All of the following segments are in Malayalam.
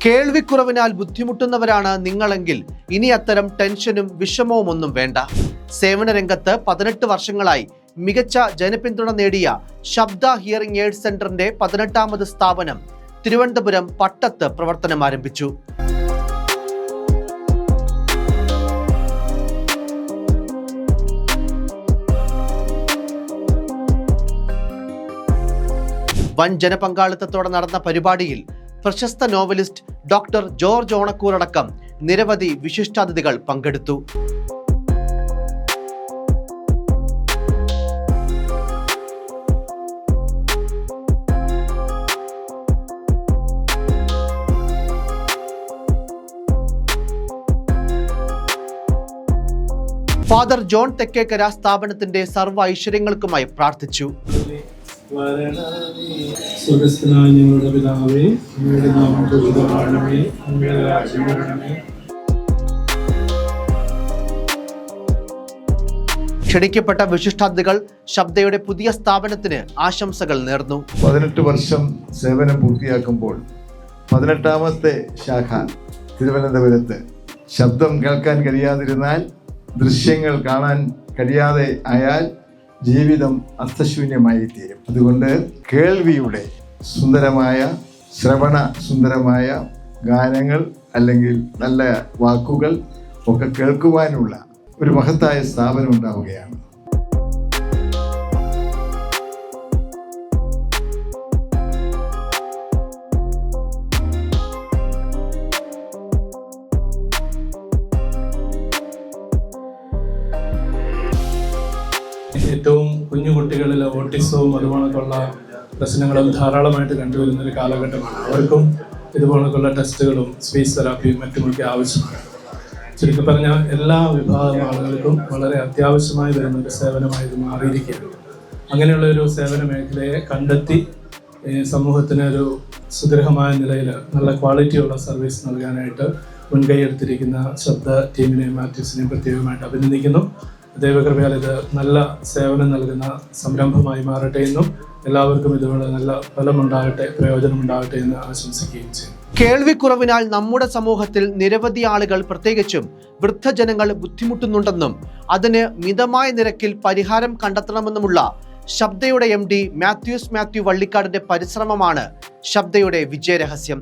കേൾവിക്കുറവിനാൽ ബുദ്ധിമുട്ടുന്നവരാണ് നിങ്ങളെങ്കിൽ ഇനി അത്തരം ടെൻഷനും വിഷമവും ഒന്നും വേണ്ട. സേവന രംഗത്ത് പതിനെട്ട് വർഷങ്ങളായി മികച്ച ജനപിന്തുണ നേടിയ ശബ്ദ ഹിയറിംഗ് എയ്ഡ് സെന്ററിന്റെ പതിനെട്ടാമത് സ്ഥാപനം തിരുവനന്തപുരം പട്ടത്ത് പ്രവർത്തനം ആരംഭിച്ചു. വൻ ജനപങ്കാളിത്തത്തോടെ നടന്ന പരിപാടിയിൽ പ്രശസ്ത നോവലിസ്റ്റ് ഡോക്ടർ ജോർജ് ഓണക്കൂർ അടക്കം നിരവധി വിശിഷ്ടാതിഥികൾ പങ്കെടുത്തു. ഫാദർ ജോൺ തെക്കേക്കര സ്ഥാപനത്തിന്റെ സർവ ഐശ്വര്യങ്ങൾക്കുമായി പ്രാർത്ഥിച്ചു. സ്വർഗസ്ഥനായ ഞങ്ങളുടെ പിതാവേ അങ്ങയുടെ നാമം ദുരിതമാണമേ അങ്ങയുടെ രാജ്യം വരണമേ. ക്ഷണിക്കപ്പെട്ട വിശിഷ്ടാതിഥികൾ ശബ്ദയുടെ പുതിയ സ്ഥാപനത്തിന് ആശംസകൾ നേർന്നു. പതിനെട്ട് വർഷം സേവനം പൂർത്തിയാക്കുമ്പോൾ പതിനെട്ടാമത്തെ ശാഖ തിരുവനന്തപുരത്ത്. ശബ്ദം കേൾക്കാൻ കഴിയാതിരുന്നാൽ ദൃശ്യങ്ങൾ കാണാൻ കഴിയാതെ ആയാൽ ജീവിതം അർത്ഥശൂന്യമായി തീരും. അതുകൊണ്ട് കേൾവിയുടെ സുന്ദരമായ ശ്രവണ സുന്ദരമായ ഗാനങ്ങൾ അല്ലെങ്കിൽ നല്ല വാക്കുകൾ ഒക്കെ കേൾക്കുവാനുള്ള ഒരു മഹത്തായ സ്ഥാപനം ഉണ്ടാവുകയാണ്. ഏറ്റവും കുഞ്ഞു കുട്ടികളിൽ ഓട്ടിസവും അതുപോലൊക്കെയുള്ള പ്രശ്നങ്ങളും ധാരാളമായിട്ട് കണ്ടുവരുന്ന ഒരു കാലഘട്ടമാണ്. അവർക്കും ഇതുപോലൊക്കെയുള്ള ടെസ്റ്റുകളും സ്പേസ് തെറാപ്പിയും മറ്റുമൊക്കെ ആവശ്യമാണ്. ചുരുക്കി പറഞ്ഞാൽ എല്ലാ വിഭാഗം ആളുകൾക്കും വളരെ അത്യാവശ്യമായി വരുന്ന ഒരു സേവനമായി ഇത് മാറിയിരിക്കുകയാണ്. അങ്ങനെയുള്ള ഒരു സേവന മേഖലയെ കണ്ടെത്തി സമൂഹത്തിന് ഒരു സുദൃഢമായ നിലയിൽ നല്ല ക്വാളിറ്റിയുള്ള സർവീസ് നൽകാനായിട്ട് മുൻകൈ എടുത്തിരിക്കുന്ന ശബ്ദ ടീമിനെയും മാത്യൂസിനെയും പ്രത്യേകമായിട്ട് അഭിനന്ദിക്കുന്നു. ദൈവകൃപയാൽ ഇത് നല്ല സേവനം നൽകുന്ന സംരംഭമായി മാറട്ടെ എന്നും എല്ലാവർക്കും ഇതുപോലെ നല്ല ഫലമുണ്ടാകട്ടെ പ്രയോജനമുണ്ടാകട്ടെ എന്ന് ആശംസിക്കുകയും ചെയ്യും. കേൾവിക്കുറവിനാൽ നമ്മുടെ സമൂഹത്തിൽ നിരവധി ആളുകൾ പ്രത്യേകിച്ചും വൃദ്ധജനങ്ങൾ ബുദ്ധിമുട്ടുന്നുണ്ടെന്നും അതിന് മിതമായ നിരക്കിൽ പരിഹാരം കണ്ടെത്തണമെന്നുമുള്ള ശബ്ദയുടെ എം ഡി മാത്യൂസ് മാത്യു വള്ളിക്കാടിന്റെ പരിശ്രമമാണ് ശബ്ദയുടെ വിജയരഹസ്യം.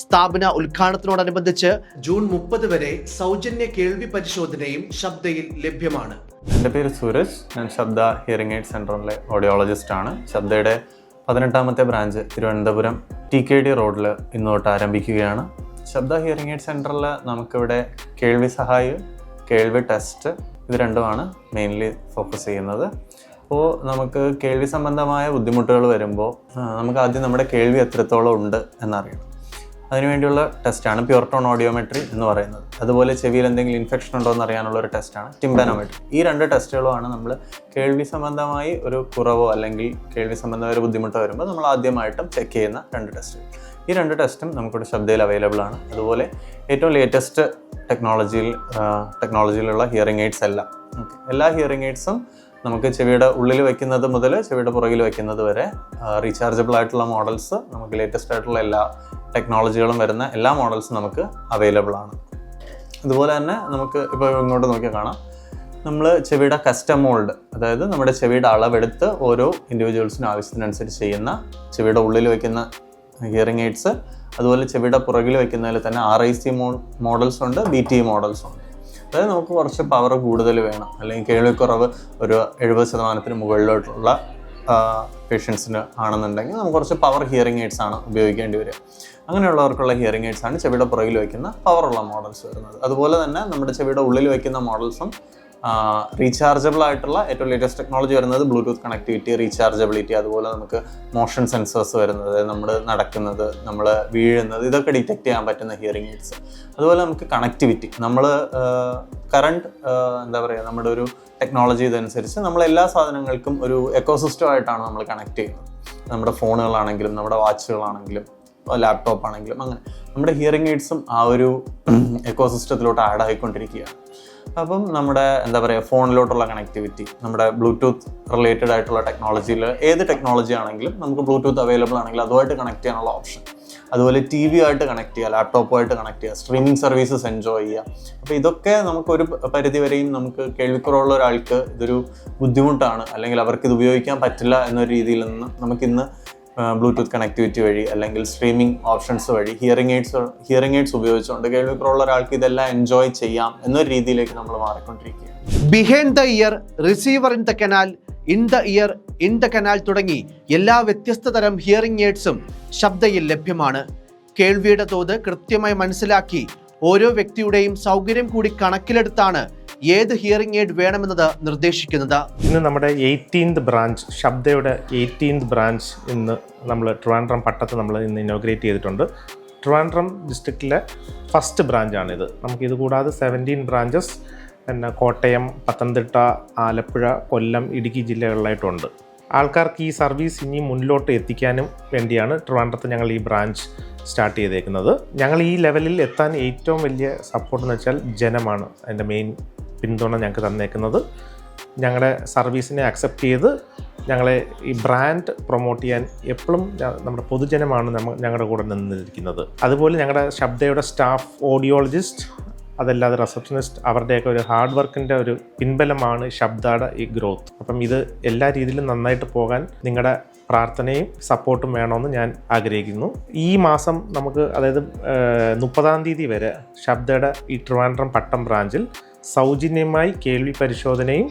സ്ഥാപന ഉദ്ഘാടനത്തിനോടനുബന്ധിച്ച് ജൂൺ മുപ്പത് വരെ സൗജന്യ കേൾവി പരിശോധനയും ശബ്ദയിൽ ലഭ്യമാണ്. എന്റെ പേര് സൂരജ് ഞാൻ ശബ്ദ ഹിയറിംഗ് എയ്ഡ് ഓഡിയോളജിസ്റ്റ് ആണ്. ശബ്ദയുടെ പതിനെട്ടാമത്തെ branch Thiruvananthapuram T K D റോഡിൽ ഇന്ന് തൊട്ട് ആരംഭിക്കുകയാണ്. ശബ്ദ ഹിയറിംഗ് എയ്ഡ് സെന്ററിൽ നമുക്കിവിടെ കേൾവി സഹായി കേൾവി ടെസ്റ്റ് ഇത് രണ്ടുമാണ് മെയിൻലി ഫോക്കസ് ചെയ്യുന്നത്. അപ്പോൾ നമുക്ക് കേൾവി സംബന്ധമായ ബുദ്ധിമുട്ടുകൾ വരുമ്പോൾ നമുക്ക് ആദ്യം നമ്മുടെ കേൾവി എത്രത്തോളം ഉണ്ട് എന്നറിയണം. അതിനുവേണ്ടിയുള്ള ടെസ്റ്റാണ് പ്യൂർട്ടോൺ ടോൺ ഓഡിയോമെട്രി എന്ന് പറയുന്നത്. അതുപോലെ ചെവിയിൽ എന്തെങ്കിലും ഇൻഫെക്ഷൻ ഉണ്ടോ എന്ന് അറിയാനുള്ള ഒരു ടെസ്റ്റാണ് ടിംബാനോമെട്രി ഈ രണ്ട് ടെസ്റ്റുകളുമാണ് നമ്മൾ കേൾവി സംബന്ധമായി ഒരു കുറവോ അല്ലെങ്കിൽ കേൾവി സംബന്ധമായ ഒരു ബുദ്ധിമുട്ടോ വരുമ്പോൾ നമ്മൾ ആദ്യമായിട്ടും ചെക്ക് ചെയ്യുന്ന രണ്ട് ടെസ്റ്റുകൾ ഈ രണ്ട് ടെസ്റ്റും നമുക്കിവിടെ ശബ്ദയിൽ അവൈലബിൾ ആണ്. അതുപോലെ ഏറ്റവും ലേറ്റസ്റ്റ് ടെക്നോളജിയിൽ ടെക്നോളജിയിലുള്ള ഹിയറിംഗ് എയ്ഡ്സ് എല്ലാം. എല്ലാ ഹിയറിംഗ് എയ്ഡ്സും നമുക്ക് ചെവിയുടെ ഉള്ളിൽ വെക്കുന്നത് മുതൽ ചെവിയുടെ പുറകിൽ വെക്കുന്നത് വരെ റീചാർജബിൾ ആയിട്ടുള്ള മോഡൽസ് നമുക്ക് ലേറ്റസ്റ്റ് ആയിട്ടുള്ള എല്ലാ ടെക്നോളജികളും വരുന്ന എല്ലാ മോഡൽസും നമുക്ക് അവൈലബിൾ ആണ്. അതുപോലെ തന്നെ നമുക്ക് ഇപ്പോൾ ഇങ്ങോട്ട് നോക്കിയാൽ കാണാം. നമ്മൾ ചെവിയുടെ കസ്റ്റം മോൾഡ് അതായത് നമ്മുടെ ചെവിയുടെ അളവെടുത്ത് ഓരോ ഇൻഡിവിജ്വൽസിനും ആവശ്യത്തിനനുസരിച്ച് ചെയ്യുന്ന ചെവിയുടെ ഉള്ളിൽ വയ്ക്കുന്ന ഹിയറിംഗ് എയ്ഡ്സ് അതുപോലെ ചെവിയുടെ പുറകിൽ വയ്ക്കുന്നതിൽ തന്നെ ആർ ഐ സി മോ മോഡൽസ് ഉണ്ട് ബി ടി മോഡൽസ് ഉണ്ട്. അതായത് നമുക്ക് കുറച്ച് പവർ കൂടുതൽ വേണം. അല്ലെങ്കിൽ കേൾവിക്കുറവ് ഒരു എഴുപത് ശതമാനത്തിന് മുകളിലോട്ടുള്ള പേഷ്യൻസിന് ആണെന്നുണ്ടെങ്കിൽ നമുക്ക് കുറച്ച് പവർ ഹിയറിംഗ് എയ്ഡ്സ് ആണ് ഉപയോഗിക്കേണ്ടി വരിക. അങ്ങനെയുള്ളവർക്കുള്ള ഹിയറിംഗ് എയ്ഡ്സ് ആണ് ചെവിയുടെ പുറകിൽ വയ്ക്കുന്ന പവറുള്ള മോഡൽസ് വരുന്നത്. അതുപോലെ തന്നെ നമ്മുടെ ചെവിയുടെ ഉള്ളിൽ വയ്ക്കുന്ന മോഡൽസും റീചാർജബിൾ ആയിട്ടുള്ള ഏറ്റവും ലേറ്റസ്റ്റ് ടെക്നോളജി വരുന്നത് ബ്ലൂടൂത്ത് കണക്ടിവിറ്റി റീചാർജബിലിറ്റി അതുപോലെ നമുക്ക് മോഷൻ സെൻസേഴ്സ് വരുന്നത് നമ്മൾ നടക്കുന്നത് നമ്മൾ വീഴുന്നത് ഇതൊക്കെ ഡിറ്റക്റ്റ് ചെയ്യാൻ പറ്റുന്ന ഹിയറിംഗ് എയ്ഡ്സ് അതുപോലെ നമുക്ക് കണക്ടിവിറ്റി നമ്മൾ കറണ്ട് എന്താ പറയുക നമ്മുടെ ഒരു ടെക്നോളജി ഇതനുസരിച്ച് നമ്മൾ എല്ലാ സാധനങ്ങൾക്കും ഒരു എക്കോസിസ്റ്റം ആയിട്ടാണ് നമ്മൾ കണക്ട് ചെയ്യുന്നത്. നമ്മുടെ ഫോണുകളാണെങ്കിലും നമ്മുടെ വാച്ചുകളാണെങ്കിലും ലാപ്ടോപ്പ് ആണെങ്കിലും അങ്ങനെ. നമ്മുടെ ഹിയറിംഗ് എയ്ഡ്സും ആ ഒരു എക്കോസിസ്റ്റത്തിലോട്ട് ആഡ് ആയിക്കൊണ്ടിരിക്കുകയാണ്. അപ്പം നമ്മുടെ എന്താ പറയുക ഫോണിലോട്ടുള്ള കണക്ടിവിറ്റി നമ്മുടെ ബ്ലൂടൂത്ത് റിലേറ്റഡ് ആയിട്ടുള്ള ടെക്നോളജിയിൽ ഏത് ടെക്നോളജി ആണെങ്കിലും നമുക്ക് ബ്ലൂടൂത്ത് അവൈലബിൾ ആണെങ്കിൽ അതുമായിട്ട് കണക്ട് ചെയ്യാനുള്ള ഓപ്ഷൻ അതുപോലെ ടി വി ആയിട്ട് കണക്ട് ചെയ്യുക ലാപ്ടോപ്പുമായിട്ട് കണക്ട് ചെയ്യുക സ്ട്രീമിംഗ് സർവീസസ് എൻജോയ് ചെയ്യുക. അപ്പോൾ ഇതൊക്കെ നമുക്കൊരു പരിധി വരെയും നമുക്ക് കേൾവിക്കുറവുള്ള ഒരാൾക്ക് ഇതൊരു ബുദ്ധിമുട്ടാണ്. അല്ലെങ്കിൽ അവർക്ക് ഇത് ഉപയോഗിക്കാൻ പറ്റില്ല എന്നൊരു രീതിയിൽ നിന്ന് നമുക്കിന്ന് ബ്ലൂടൂത്ത് കണക്ടിവിറ്റി വഴി അല്ലെങ്കിൽ സ്ട്രീമിംഗ് ഓപ്ഷൻസ് വഴി ഹിയറിംഗ് എയ്ഡ്സ് ഹിയറിംഗ് എയ്ഡ്സ് ഉപയോഗിച്ചുകൊണ്ട് കേൾവിക്കുറവുള്ള ഒരാൾക്ക് ഇതെല്ലാം എൻജോയ് ചെയ്യാം എന്നൊരു രീതിയിലേക്ക് നമ്മൾ മാറിക്കൊണ്ടിരിക്കുകയാണ്. Behind the ear receiver in the canal in the ear in the canal തുടങ്ങി എല്ലാ വ്യത്യസ്ത തരം ഹിയറിംഗ് എയ്ഡ്സും ശബ്ദയിൽ ലഭ്യമാണ്. കേൾവിയുടെ തോത് കൃത്യമായി മനസ്സിലാക്കി ഓരോ വ്യക്തിയുടെയും സൗകര്യം കൂടി കണക്കിലെടുത്താണ് ഏത് ഹിയറിംഗ് എയ്ഡ് വേണമെന്നത് നിർദ്ദേശിക്കുന്നത്? ഇന്ന് നമ്മുടെ എയ്റ്റീൻത് ബ്രാഞ്ച് ശബ്ദയുടെ എയ്റ്റീൻത് ബ്രാഞ്ച് ഇന്ന് നമ്മൾ ട്രിവാൻഡ്രം പട്ടത്ത് നമ്മൾ ഇന്ന് ഇനോഗ്രേറ്റ് ചെയ്തിട്ടുണ്ട്. ട്രിവാൻഡ്രം ഡിസ്ട്രിക്റ്റിലെ ഫസ്റ്റ് ബ്രാഞ്ചാണിത് നമുക്കിത് കൂടാതെ സെവന്റീൻ ബ്രാഞ്ചസ് പിന്നെ കോട്ടയം പത്തനംതിട്ട ആലപ്പുഴ കൊല്ലം ഇടുക്കി ജില്ലകളിലായിട്ടുണ്ട്. ആൾക്കാർക്ക് ഈ സർവീസ് ഇനി മുന്നിലോട്ട് എത്തിക്കാനും വേണ്ടിയാണ് ട്രിവാൻഡ്രത്ത് ഞങ്ങൾ ഈ ബ്രാഞ്ച് സ്റ്റാർട്ട് ചെയ്തേക്കുന്നത്. ഞങ്ങൾ ഈ ലെവലിൽ എത്താൻ ഏറ്റവും വലിയ സപ്പോർട്ട് എന്ന് വെച്ചാൽ ജനമാണ് അതിന്റെ മെയിൻ പിന്തുണ ഞങ്ങൾക്ക് തന്നേക്കുന്നത്. ഞങ്ങളുടെ സർവീസിനെ അക്സെപ്റ്റ് ചെയ്ത് ഞങ്ങളെ ഈ ബ്രാൻഡ് പ്രൊമോട്ട് ചെയ്യാൻ എപ്പോഴും നമ്മുടെ പൊതുജനമാണ് ഞങ്ങളുടെ കൂടെ നിന്നിരിക്കുന്നത്. അതുപോലെ ഞങ്ങളുടെ ശബ്ദയുടെ സ്റ്റാഫ് ഓഡിയോളജിസ്റ്റ് അതല്ലാതെ റിസപ്ഷനിസ്റ്റ് അവരുടെയൊക്കെ ഒരു ഹാർഡ് വർക്കിന്റെ ഒരു പിൻബലമാണ് ശബ്ദയുടെ ഈ ഗ്രോത്ത് അപ്പം ഇത് എല്ലാ രീതിയിലും നന്നായിട്ട് പോകാൻ നിങ്ങളുടെ പ്രാർത്ഥനയും സപ്പോർട്ടും വേണമെന്ന് ഞാൻ ആഗ്രഹിക്കുന്നു. ഈ മാസം നമുക്ക് അതായത് മുപ്പതാം തീയതി വരെ ശബ്ദയുടെ ഈ ട്രിവാൻഡ്രം പട്ടം ബ്രാഞ്ചിൽ സൗജന്യമായി കേൾവി പരിശോധനയും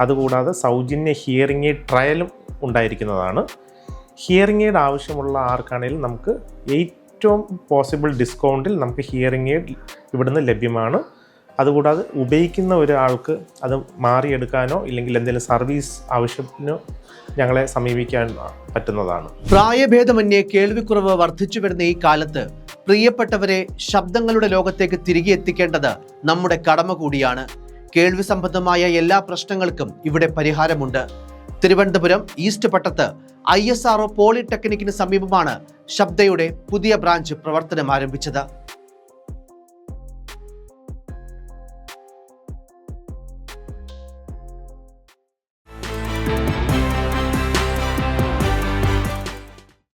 അതുകൂടാതെ സൗജന്യ ഹിയറിംഗ് എയ്ഡ് ട്രയലും ഉണ്ടായിരിക്കുന്നതാണ്. ഹിയറിംഗ് എയ്ഡ് ആവശ്യമുള്ള ആർക്കാണെങ്കിലും നമുക്ക് ഏറ്റവും പോസിബിൾ ഡിസ്കൗണ്ടിൽ നമുക്ക് ഹിയറിംഗ് എയ്ഡ് ഇവിടുന്ന് ലഭ്യമാണ്. അതുകൂടാതെ ഉപയോഗിക്കുന്ന ഒരാൾക്ക് അത് മാറിയെടുക്കാനോ ഇല്ലെങ്കിൽ എന്തെങ്കിലും സർവീസ് ആവശ്യത്തിനോ ഞങ്ങളെ സമീപിക്കാൻ പറ്റുന്നതാണ്. പ്രായഭേദമന്യേ കേൾവിക്കുറവ് വർദ്ധിച്ചു വരുന്ന ഈ കാലത്ത് പ്രിയപ്പെട്ടവരെ ശബ്ദങ്ങളുടെ ലോകത്തേക്ക് തിരികെ എത്തിക്കേണ്ടത് നമ്മുടെ കടമ കൂടിയാണ്. കേൾവി സംബന്ധമായ എല്ലാ പ്രശ്നങ്ങൾക്കും ഇവിടെ പരിഹാരമുണ്ട്. തിരുവനന്തപുരം ഈസ്റ്റ് പട്ടത്ത് ഐ എസ് ആർ പോളിടെക്നിക്കിന് സമീപമാണ് ശബ്ദയുടെ പുതിയ ബ്രാഞ്ച് പ്രവർത്തനം ആരംഭിച്ചത്.